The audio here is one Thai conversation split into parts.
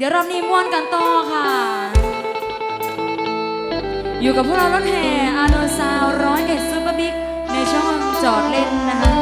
เดี๋ยวรอบนี้ม่วนกันต่อค่ะ อยู่กับพวกเรารถแห่อาโนซาวร้อยเอ็ดซูเปอร์บิ๊กในช่องจอดเล่นนะคะ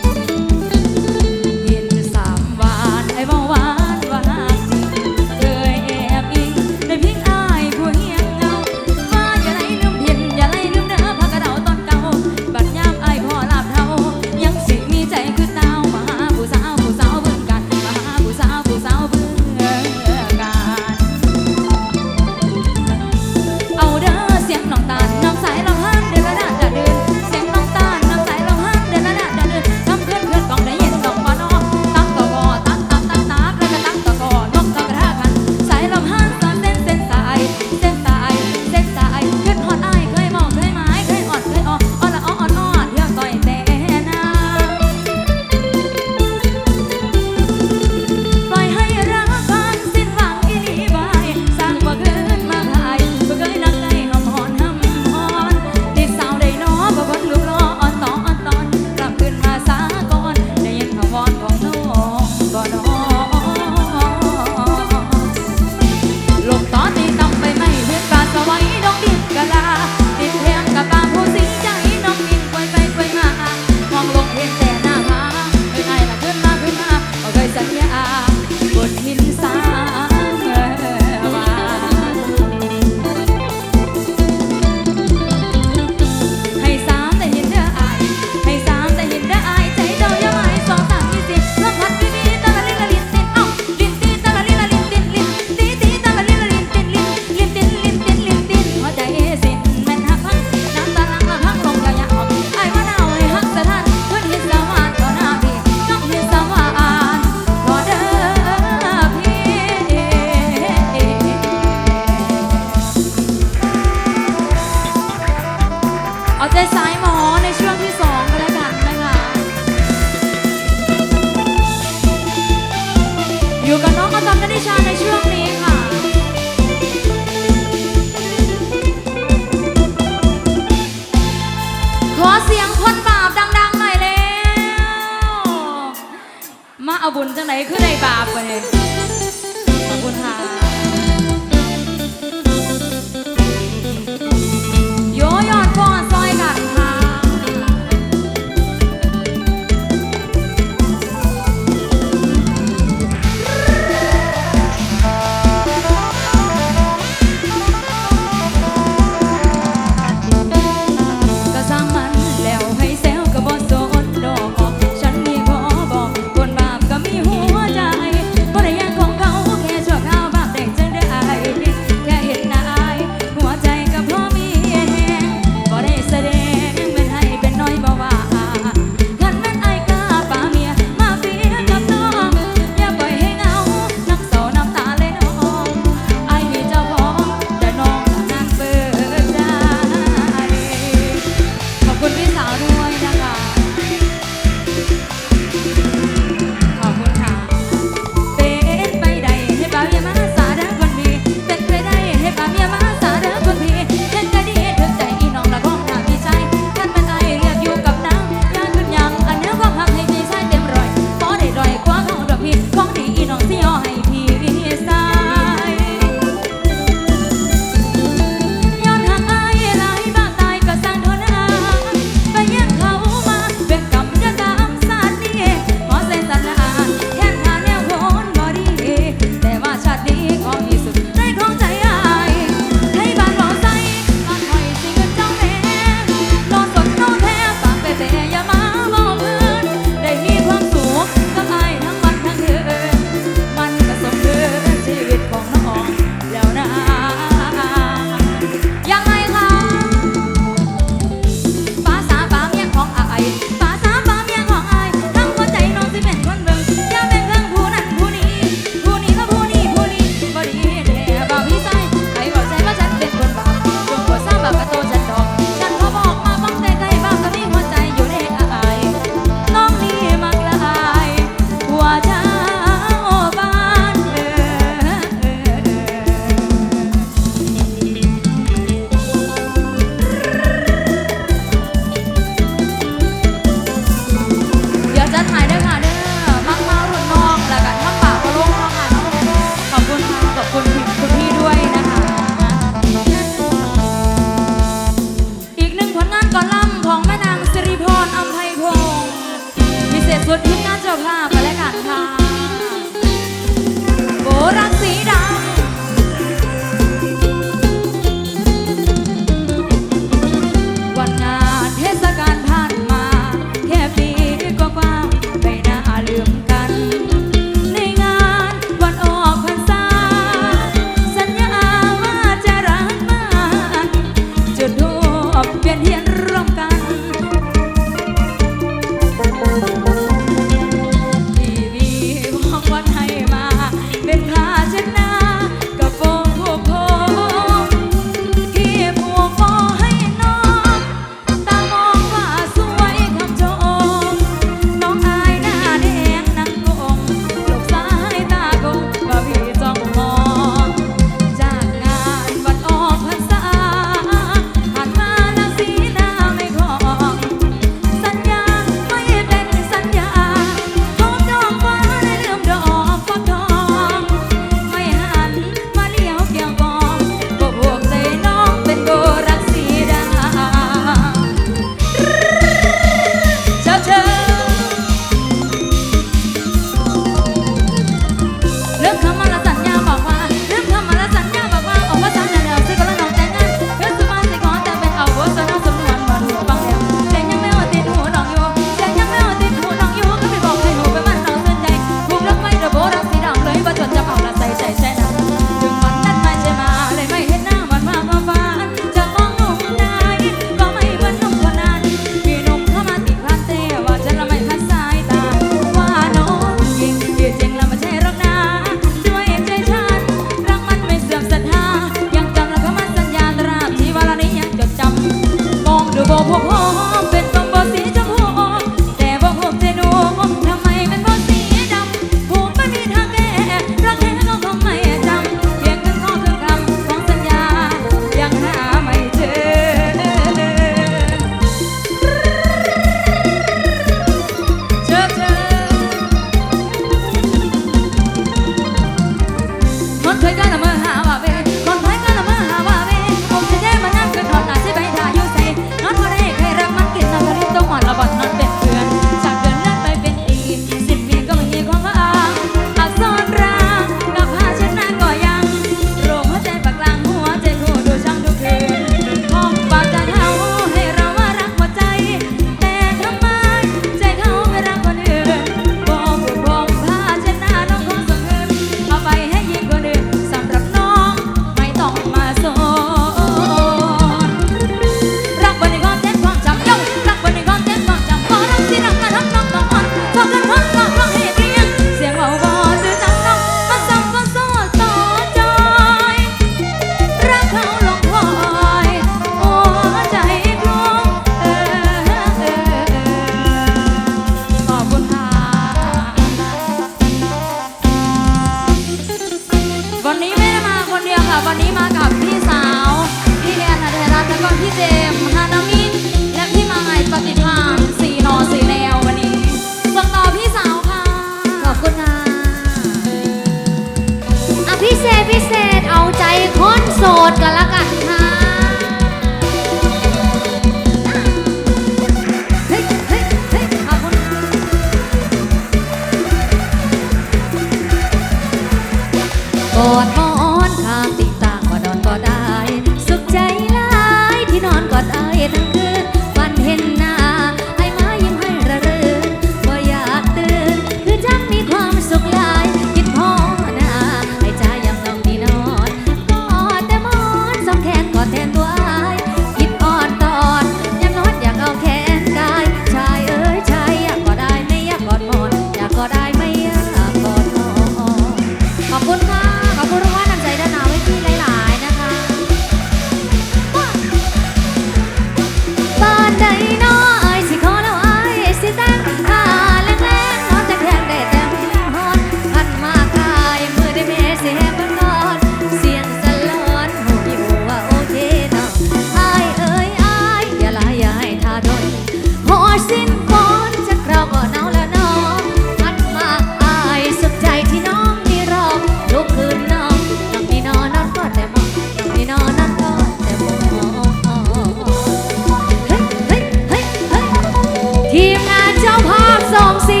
สองสี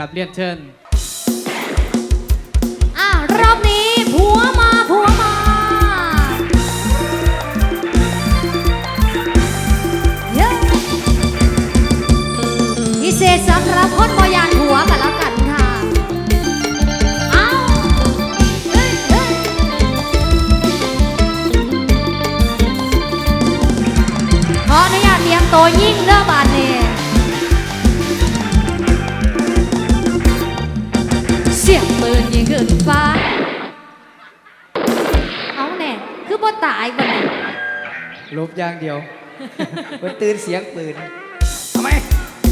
นะครับเรียนเชิญ ลบอย่างเดียวมันตื่นเสียงปืนเอาไหม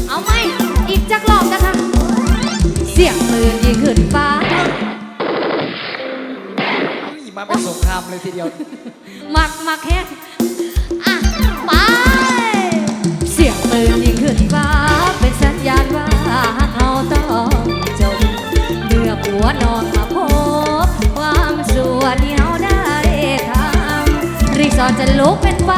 เอาไหมอีกจักรอบนะคะ เสียงปืนยิงขึ้นฟ้ามาเป็นสงครามเลยทีเดียว มักมักแค่อะไป เสียงปืนยิงขึ้นฟ้าเป็นสัญญาณว่า จะลุกเป็นไฟ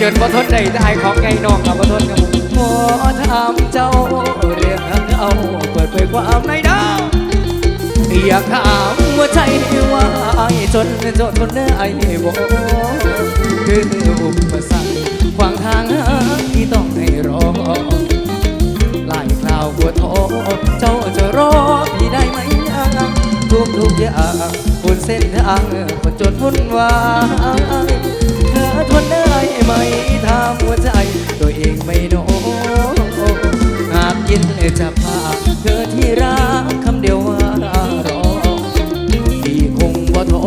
จนบ่ทนได้แต่ไอ้ายของไงน้องกับบ่ทนครับผมขอถามเจ้าเรื่องเอาเปิดเผยความในดาวอยากถามว่าใจว่าไอ้ายจนจนทนได้บ่คืออุปสรรคขวางทางที่ต้องให้รอหลายคราวปวดท้อเจ้าจะรอพี่ได้ไหมทุกทุกอย่างบนเส้นทางคนจนวุ่นวาย ทนได้ไหมถ้าหัวใจ ตัวเองไม่โน้หากยินจะพาเธอที่รักคำเดียวว่ารอพี่คงบ่ท้อ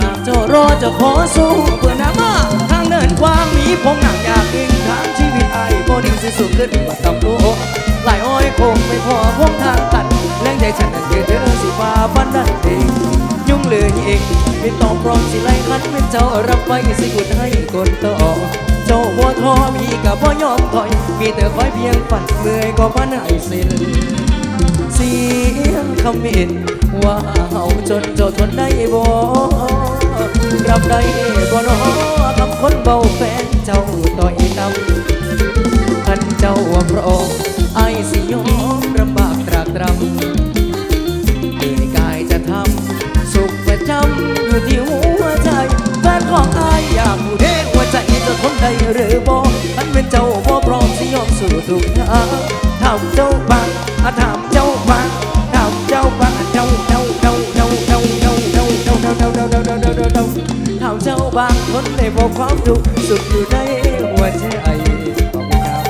หากจ้ารอจะขอสู้เพื่อน้ำมาทางเดินกว้างมีพงหนักอยากยิ่งทางชีวิตไอ้บ่ดิ่งสุดขึ้นว่าตำโลหลายอ้อยคงไม่พอพงทางตันแรงใจฉันนั้นเจอเธอสิฟ้าฟันดันเองยุ่งเลยเองไม่ต้องพร้อมสิล เป็นเจ้ารับไว้สิกุดให้คนต่อ เจ้าบ่ท้อพี่กับบ่ยอมถอยมีแต่คอยเพียงฝันเมื่อยก็พันให้สิ้นเสียงคำเห็นว่าเฮาจนเจ้าทนได้บ่รับได้บ่นอคำคนเบาแฟนเจ้าต่อยนำคันเจ้าว่าพระองค์ไอ้สิยอมลำบากตรากตรำ หรือบ่มันเป็นเจ้าบ่พร้อมสิยอมสู่ทุกทางถามเจ้าบ้างอะถามเจ้าบ้างถามเจ้าบ้างเจ้าเจ้าเจ้าเจ้าเจ้าเจ้าเจ้าเจ้าเจ้าเจ้าเจ้าเจ้าเจ้าเจ้าเจ้าถามเจ้าบ้างทนได้บ่ความทุสุขอยู่ในหัวใจขอบคุณครับ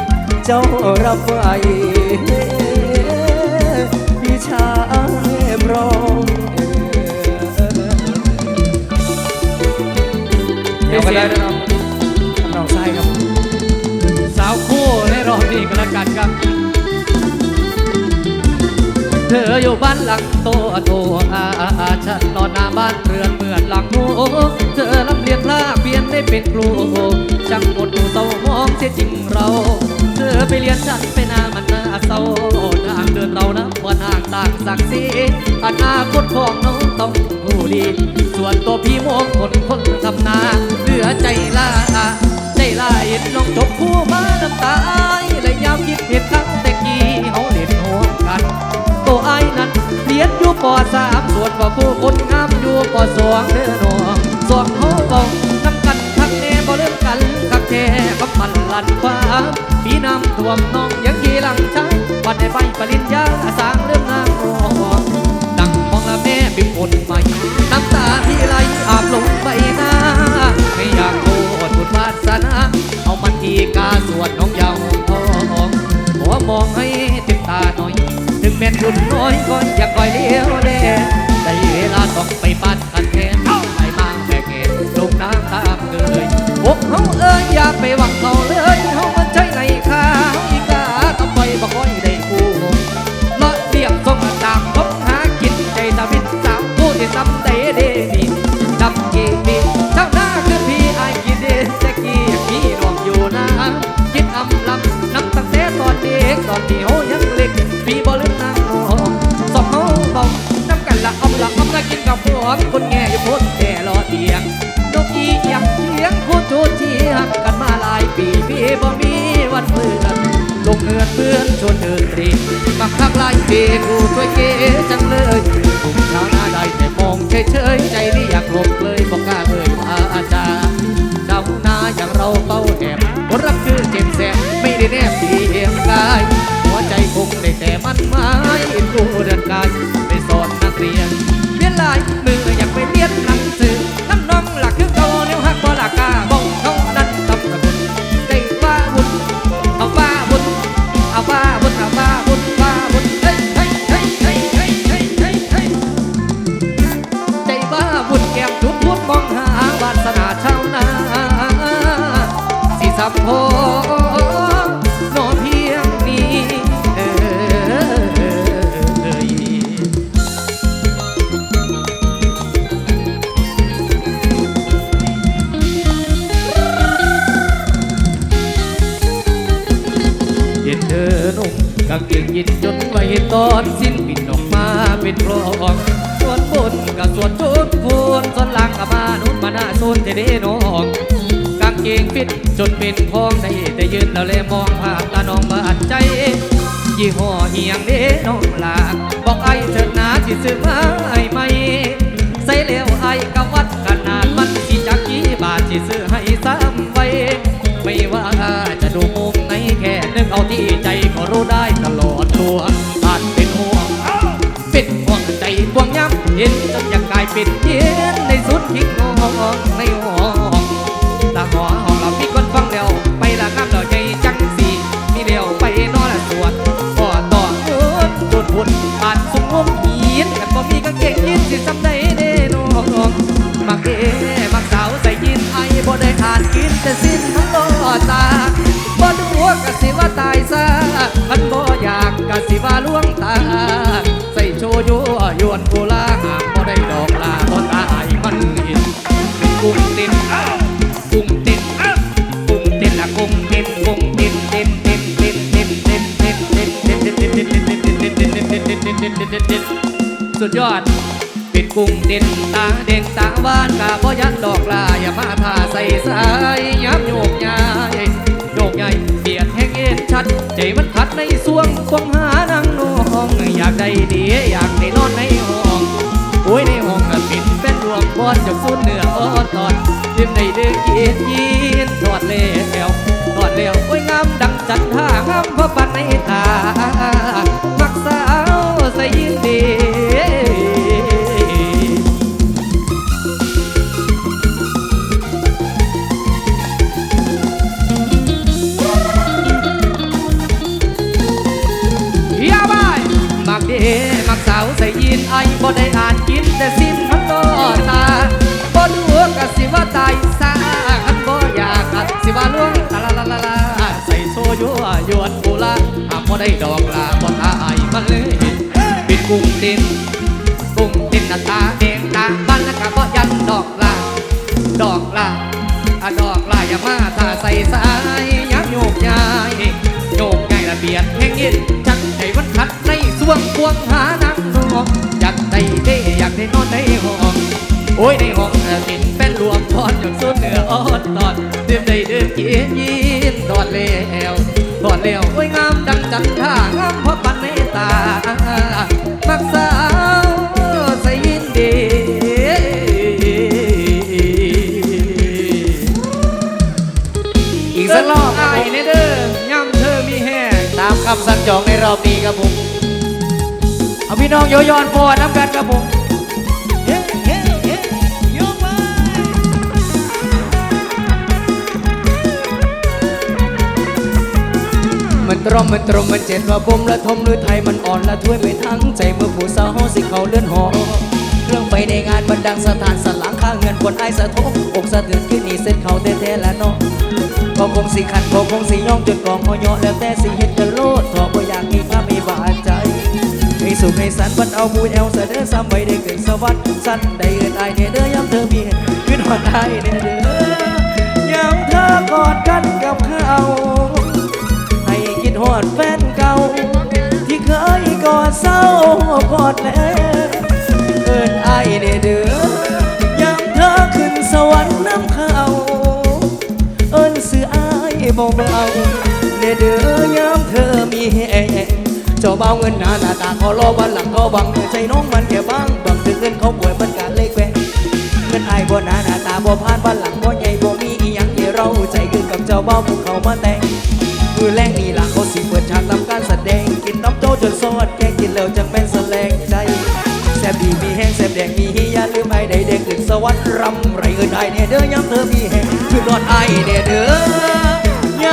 เจ้ารับไว้พี่ชายพร้อมเดี๋ยวกันได้นะครับ ชายครับ สาวคู่ในรอบนี้ก็แล้วกันครับ เธออยู่บ้านหลังโตโตอาอาอาฉันนอนหน้าบ้านเรือนเหมือนหลังโมเธอลำเลียนลากเปลี่ยนได้เป็นครูช่างหมดเศร้ามองเสียจริงเรา เธอไปเรียนฉันไปหน้ามันนาเศร้าทางเดินเรานะวันห่างต่างสักสีอนาคตของน้องต้องรู้ดี ส่วนตัวพี่มองคนคนทำนาเหลือใจลา ใจลายเห็นน้องจบคู่มาน้ำตาอายและยามคิดเห็นครั้งแต่กี้เขาเล่นหัวกันตัวไอ้ายนั้นเรียนอยู่ปสามส่วนว่าผู้คนงามอยู่ปสองเด้อหนองส่วนเขาบอกน้ำกันทักแน่บ่เลื่อนกันคักแท้กับมันลันฟ้าปีน้ำท่วมน้องยังยีหลังใช้วันได้ไปปริญญาสร้างเรื่องนางรองดังมองละแม่บิบนใหม่ อีกาสวดน้องยาวทองหัวมองให้ติมตาหน่อย ถึงแม่นรุ่นน้อยก็อยากคอยเลี้ยวแลได้เวลาต้องไปปัดกันแทนไปมาแบกเกตลงน้ำตามเกยพวกเขาเอ้ยอยาไปหวังเขา ตอนที่เขายังเล็กพี่บ่ลืมนางนองสองเขาเบาน้ำกันละอำละอำละกินกับพวคนแง่อยู่พ้นแก่รอเตียงนกอีเอียงเสียงพูดจูดเจียงกันมาหลายปีพี่บ่มีวันเพื่อนลงเงินเพื่อนชวนเดินรีบักคักหลายปีกูช่วยเก๋จังเลยผมชาวนาได้แต่มองเฉยเฉยๆใจนี่อยากหลบเลยบอกกล้าเอ่ยว่าอาจารย์ดำนา อย่างเราเป้าแอบรับคือเจ็บแสบไม่ได้แนบเพียงกายหัวใจคงได้แต่มันหมายอินกูเดินกายไปสอนนักเรียน นพ้อมได้แต่ยืดเราเลยมองภาพตาน้องบาดใจ ยี่ห้อเฮียงเด้น้องหลากบอกไอ้เถิดนาสิซื้อมาไอ้ไหมใส่แล้วไอ้กะวัดขนาดมันที่จักกี่บาทสิซื้อให้ซ้ำไว้ ไม่ว่าจะดูมุมไหนแค่นึกเอาที่ใจก็รู้ได้ อด ปิดกุ้งเด่นตาเด่งตาบ้านกาบ่ยันดอกลาอย่ามาผ่าใส่สายยับโยกใหญ่โยกใหญ่เบียดแห้งเอ็นชัด ใจมันขัดในสวงควงหานังน้องอยากได้ดีอยากได้นอนในห้องโอ้ยในห้องปิดเป็นดวงบอนจะฟุ้นเหนืออ้อนตอนยิ้มในเดือกินยีนทอดเล้วทอดเล้วโอ้ยงามดังจันทางามพระปันในตามักสาวใส่ยินมดี แต่สิ้นมันก็ตาบ่ดูกะสิว่าตายซาคันบ่อยากกัดสิว่าล่วงลาลาลาลาใส่โซยัวยวนโบราหากบ่ได้ดอกลาบ่ตายมันเลยปิดกุ้งดินกุ้งดินหน้าตาเองตาบ้านแล้วก็บ่ยันดอกลาดอกลาอะดอกลาอย่ามาถ้าใส่สายยักโยกยายโยก ระเบียดแห่งยินจักใจมันขัดในสวงควงหานางนองอยากได้เด้อยากได้นอนในห้องโอ้ยในห้องกินเป็นรวมพรจนสุดเหนืออ่อนตอนดื่มได้ดื่มกินยินตอนแล้วตอนแล้วโอ้ยงามดังจันทางามพอปันในตามักสา จองในรอบนี้ครับผมเอาพี่น้องโยยอนฟอน้ำกันครับผมมันตรมมันตรมมันเจ็ดว่าผมละทมหรือไทยมันอ่อนละถ้วยไม่ทั้งใจเมื่อผู้สาวสิเขาเลื่อนหอเครื่องไปในงานบันดังสถานสลังข้างเงินคนไอ้สะทกอกสะเทือนขึ้นนี่เส้นเขาแท้ๆละเนาะ ก็คงสิขันก็คงสิย่องจนกองหอยอแล้วแต่สิเห็นกันโลดทอบ่อยากมีภาพมีบาดใจให้สุขให้สันวันเอาบุญแอลเสด็จซ้ำไว้ได้เกิดสวรรค์สั้นได้เอินไอายเนี่ยเด้อยามเธอมีขึ้นหอดไอายเนี่ยเด้อยามเธอกอดกันกับเขาให้คิดหอดแฟนเก่า ที่เคยกอดเศร้ากอดแล้วเอินไอายเนี่ยเด้อ เบาเบาเนี่ยเด้อยามเธอมีแหงเจ้าเบาเงินหนาหน้าตาขอรอวันหลังก็บังใจน้องมันแค่บางบังถึงเงินเขาป่วยมันการเลยแกวเงินไอายบ่หนาหน้าตาบ่ผ่านวันหลังบ่ใหญ่บ่มีอีหยังที่เราใจขึ้นกับเจ้าเบาพวกเขามาแต่งมือแรงนี่ล่ะเขาสิเปิดฉากทำการแสดงกินน้ำโตจนซอดแกกินแล้วจังเป็นแสลงใจแซบดีมีแห้งแซบแดงมีฮียาลืมไอ้ใดเด็กขึ้นสวรรค์รำไรเงินไอ้เนี่ยเด้อยามเธอมีแห้งคือนอนไอ้เนี่ยเด้อ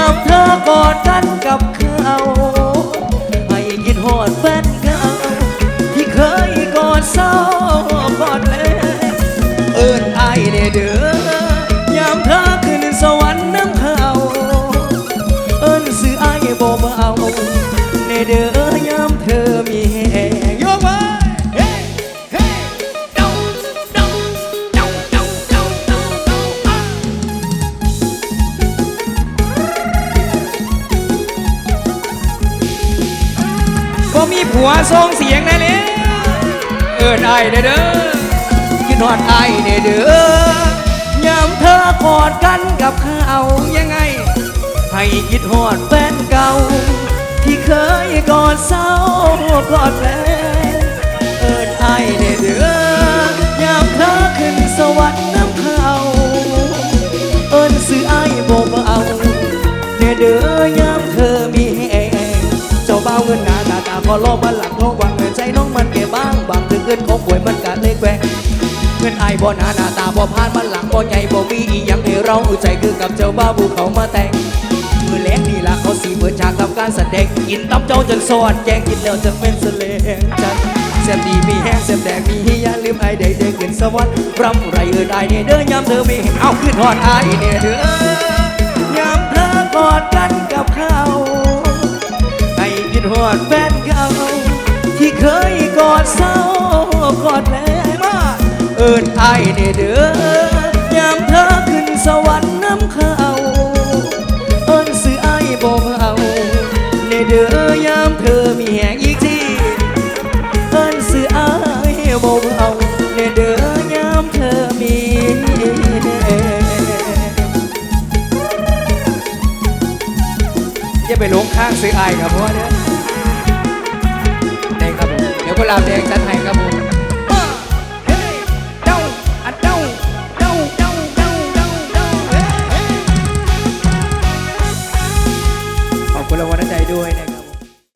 ยามเธอกอดกันกับเขาให้คินหอดแฟน ก็มีผัวทรงเสียงได้เลยเอินไอเด้อเด้อคิดฮอดไอเด้อเด้อยามเธอกอดกันกับเขายังไง ให้คิดฮอดแฟนเก่า ที่เคยกอดเศร้ากอดแฟนเอินไอเด้อเด้อยามเธอขึ้นสวรรค์น้ำเขาเอินซื้อไอ้บ่เบาเด้อเด้อยามเธอมีแหงเจ้าเบาเงินหนาตาตา พอรอบันหลังท้อวังเงินใจน้องมันเก็บบ้างบางถึงเงินของป่วยมันกะเล็กแหวงเงินไอ้บ่หนาหน้าตาบ่พานมันหลังบ่ใหญ่บ่มีอีหยังให้เราใจคือกับเจ้าบ้าบุเขามาแต่งมือแลงนี่ละเขาสีเปิดฉากทำการแสดงกินตับเจ้าจนสอดแกงกินแล้วจะเป็นเสลงจันเสียบดีมีแห้งเสียบแดงมีฮียลืมไอ้ใดเด้อขึ้นสวรรค์รำไรเอินไอ้เนี่ยเด้อยามเธอมีเอาขึ้นหอดไอ้เนี่ยเด้อยามเธอกอดกันกับเขาใหอดแฟนเก่าที่เคยกอดเศร้ากอดแผลมาเอินไอ้เนี่ยเด้อยามเธอขึ้นสวรรค์น้ำเขาวเอิ้นซื้อไอ้ายบ่เอาในเด้อยามเธอมีแหงอีกทีเอิ้นซื้อไอ้ายบ่เอาในเด้อยามเธอมีอย่าไปหลงข้างซื้อไอ้ายครับพ่อเด้อ กุหลาบแดงจันไห้ครับผม